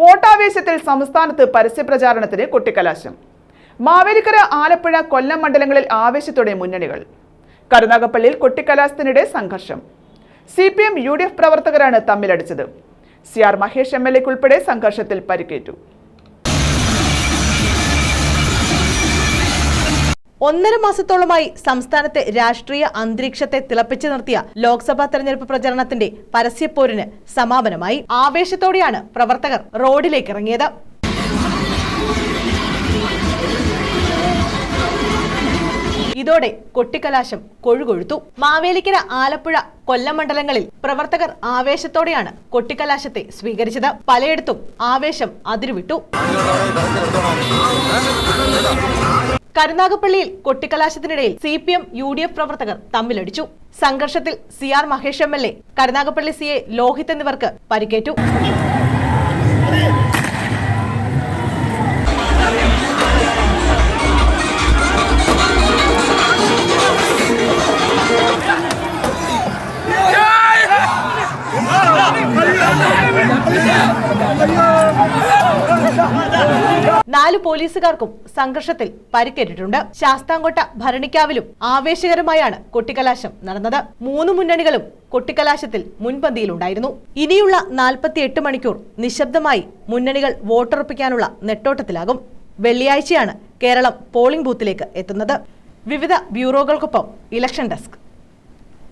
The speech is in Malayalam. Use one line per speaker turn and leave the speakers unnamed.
വോട്ടാവേശത്തിൽ സംസ്ഥാനത്ത് പരസ്യപ്രചാരണത്തിന് കൊട്ടിക്കലാശം. മാവേലിക്കര ആലപ്പുഴ കൊല്ലം മണ്ഡലങ്ങളിൽ ആവേശത്തോടെ മുന്നണികൾ. കരുനാഗപ്പള്ളിയിൽ കൊട്ടിക്കലാശത്തിനിടെ സംഘർഷം. C P M U D F പ്രവർത്തകരാണ് തമ്മിലടിച്ചത്. C R Mahesh M L എക്കുൾപ്പെടെ സംഘർഷത്തിൽ പരിക്കേറ്റു.
ഒന്നര മാസത്തോളമായി സംസ്ഥാനത്തെ രാഷ്ട്രീയ അന്തരീക്ഷത്തെ തിളപ്പിച്ചു നിർത്തിയ ലോക്സഭാ തെരഞ്ഞെടുപ്പ് പ്രചരണത്തിന്റെ പരസ്യപ്പോരിന് സമാപനമായി ആവേശത്തോടെയാണ് പ്രവർത്തകർ റോഡിലേക്ക് ഇറങ്ങിയത് ഇതോടെ കൊട്ടിക്കലാശം കൊഴുകൊഴുത്തു. മാവേലിക്കര ആലപ്പുഴ കൊല്ലം മണ്ഡലങ്ങളിൽ പ്രവർത്തകർ ആവേശത്തോടെയാണ് കൊട്ടിക്കലാശത്തെ സ്വീകരിച്ചത്. പലയിടത്തും ആവേശം അതിരുവിട്ടു. കരുനാഗപ്പള്ളിയിൽ കൊട്ടിക്കലാശത്തിനിടയിൽ C P M U D F പ്രവർത്തകർ തമ്മിലടിച്ചു. സംഘർഷത്തിൽ C R Mahesh M L A Karunagappally C A Lohith എന്നിവർക്ക് പരിക്കേറ്റു. നാല് പോലീസുകാർക്കും സംഘർഷത്തിൽ പരിക്കേറ്റിട്ടുണ്ട്. ശാസ്താംകോട്ട ഭരണിക്കാവിലും ആവേശകരമായാണ് കൊട്ടിക്കലാശം നടന്നത്. മൂന്ന് മുന്നണികളും കൊട്ടിക്കലാശത്തിൽ മുൻപന്തിയിലുണ്ടായിരുന്നു. ഇനിയുള്ള നാൽപ്പത്തിയെട്ട് മണിക്കൂർ നിശബ്ദമായി മുന്നണികൾ വോട്ടുറപ്പിക്കാനുള്ള നെട്ടോട്ടത്തിലാകും. വെള്ളിയാഴ്ചയാണ് കേരളം പോളിംഗ് ബൂത്തിലേക്ക് എത്തുന്നത്. വിവിധ ബ്യൂറോകൾക്കൊപ്പം ഇലക്ഷൻ ഡെസ്ക്.